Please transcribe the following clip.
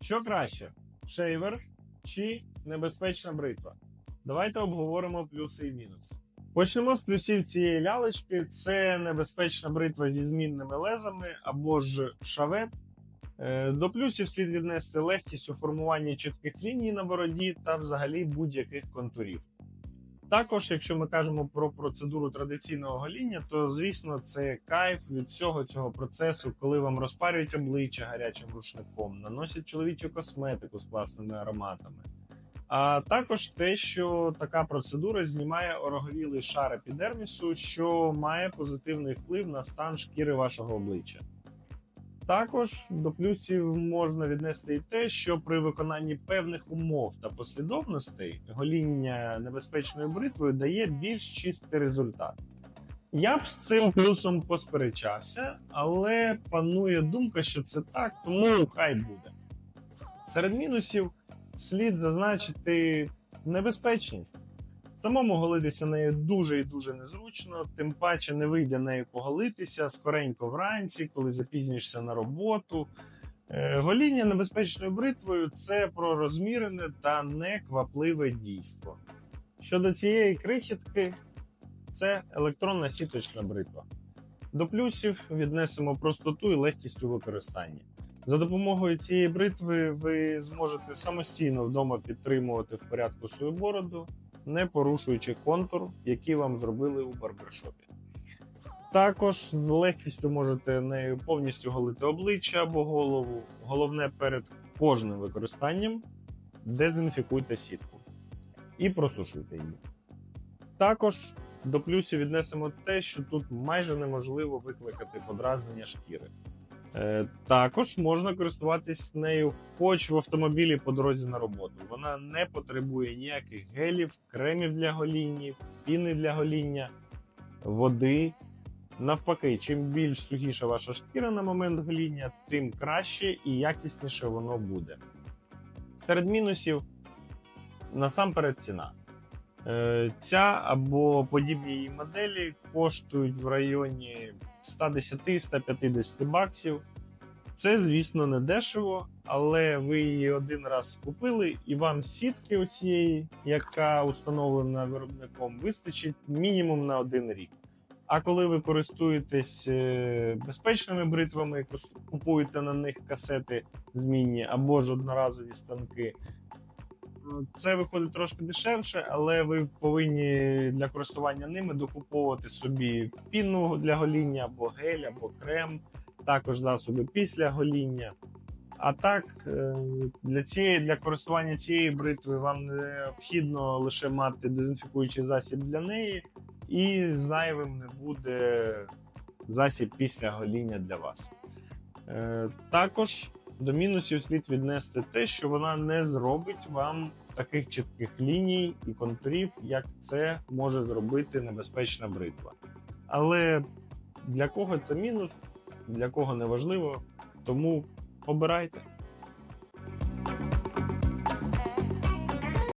Що краще, шейвер чи небезпечна бритва? Давайте обговоримо плюси і мінуси. Почнемо з плюсів цієї лялечки. Це небезпечна бритва зі змінними лезами або ж шавет. Е, До плюсів слід віднести легкість у формуванні чітких ліній на бороді та взагалі будь-яких контурів. Також, якщо ми кажемо про процедуру традиційного гоління, то звісно це кайф від всього цього процесу, коли вам розпарюють обличчя гарячим рушником, наносять чоловічу косметику з класними ароматами. А також те, що така процедура знімає ороговілий шар епідермісу, що має позитивний вплив на стан шкіри вашого обличчя. Також до плюсів можна віднести і те, що при виконанні певних умов та послідовностей гоління небезпечною бритвою дає більш чистий результат. Я б з цим плюсом посперечався, але панує думка, що це так, тому хай буде. Серед мінусів слід зазначити небезпечність. Самому голитися нею дуже і дуже незручно, тим паче не вийде нею поголитися скоренько вранці, коли запізнюєшся на роботу. Е, Гоління небезпечною бритвою це про розмірене та неквапливе дійство. Щодо цієї крихітки, це електронна сіточна бритва. До плюсів віднесемо простоту і легкість у використанні. За допомогою цієї бритви ви зможете самостійно вдома підтримувати в порядку свою бороду, не порушуючи контур, який вам зробили у барбершопі. Також з легкістю можете нею повністю голити обличчя або голову. Головне перед кожним використанням дезінфікуйте сітку і просушуйте її. Також до плюсів віднесемо те, що тут майже неможливо викликати подразнення шкіри. Е, Також можна користуватись нею хоч в автомобілі по дорозі на роботу. Вона не потребує ніяких гелів, кремів для гоління, піни для гоління, води. Навпаки, чим більш сухіша ваша шкіра на момент гоління, тим краще і якісніше воно буде. Серед мінусів насамперед ціна. Е, Ця або подібні її моделі коштують в районі 110-150 баксів. Це, звісно, не дешево, але ви її один раз купили, і вам сітки оцієї, яка установлена виробником, вистачить мінімум на один рік. А коли ви користуєтесь е, безпечними бритвами, купуєте на них касети змінні або ж одноразові станки, це виходить трошки дешевше, але ви повинні для користування ними докуповувати собі піну для гоління, або гель, або крем, також засоби після гоління. А так, е, для цієї для користування цієї бритви вам необхідно лише мати дезінфікуючий засіб для неї, і зайвим не буде засіб після гоління для вас. Е, Також до мінусів слід віднести те, що вона не зробить вам таких чітких ліній і контурів, як це може зробити небезпечна бритва. Але для кого це мінус, для кого не важливо, тому обирайте.